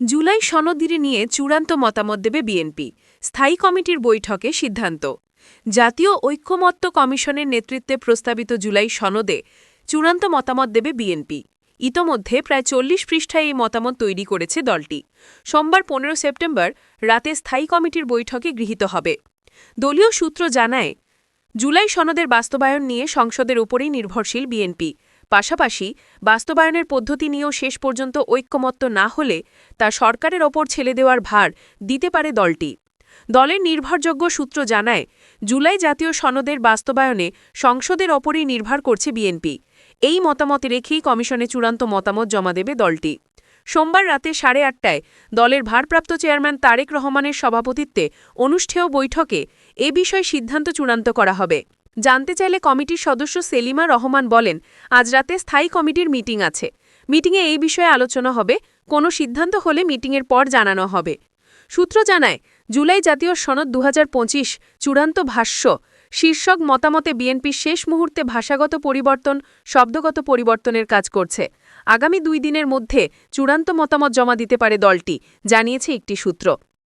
জুলাই সনদিরি নিয়ে চূড়ান্ত মতামত দেবে বিএনপি। স্থায়ী কমিটির বৈঠকে সিদ্ধান্ত। জাতীয় ঐক্যমত্য কমিশনের নেতৃত্বে প্রস্তাবিত জুলাই সনদে চূড়ান্ত মতামত দেবে বিএনপি। ইতোমধ্যে প্রায় চল্লিশ পৃষ্ঠায় এই মতামত তৈরি করেছে দলটি। সোমবার পনেরো সেপ্টেম্বর রাতে স্থায়ী কমিটির বৈঠকে গৃহীত হবে। দলীয় সূত্র জানায়, জুলাই সনদের বাস্তবায়ন নিয়ে সংসদের উপরেই নির্ভরশীল বিএনপি। পাশাপাশি বাস্তবায়নের পদ্ধতি নিয়েও শেষ পর্যন্ত ঐক্যমত্য না হলে তা সরকারের ওপর ছেলে দেওয়ার ভার দিতে পারে দলটি। দলের নির্ভরযোগ্য সূত্র জানায়, জুলাই জাতীয় সনদের বাস্তবায়নে সংসদের ওপরই নির্ভর করছে বিএনপি। এই মতামত রেখেই কমিশনে চূড়ান্ত মতামত জমা দেবে দলটি। সোমবার রাতে সাড়ে আটটায় দলের ভারপ্রাপ্ত চেয়ারম্যান তারেক রহমানের সভাপতিত্বে অনুষ্ঠেয় বৈঠকে এ বিষয়ে সিদ্ধান্ত চূড়ান্ত করা হবে। জানতে চাইলে কমিটির সদস্য সেলিমা রহমান বলেন, আজ রাতে স্থায়ী কমিটির মিটিং আছে। মিটিংয়ে এই বিষয়ে আলোচনা হবে, কোনো সিদ্ধান্ত হলে মিটিংয়ের পর জানানো হবে। সূত্র জানায়, জুলাই জাতীয় সনদ দু হাজার পঁচিশ, চূড়ান্ত ভাষ্য, শীর্ষক মতামতে বিএনপি শেষ মুহূর্তে ভাষাগত পরিবর্তন, শব্দগত পরিবর্তনের কাজ করছে। আগামী দুই দিনের মধ্যে চূড়ান্ত মতামত জমা দিতে পারে দলটি, জানিয়েছে একটি সূত্র।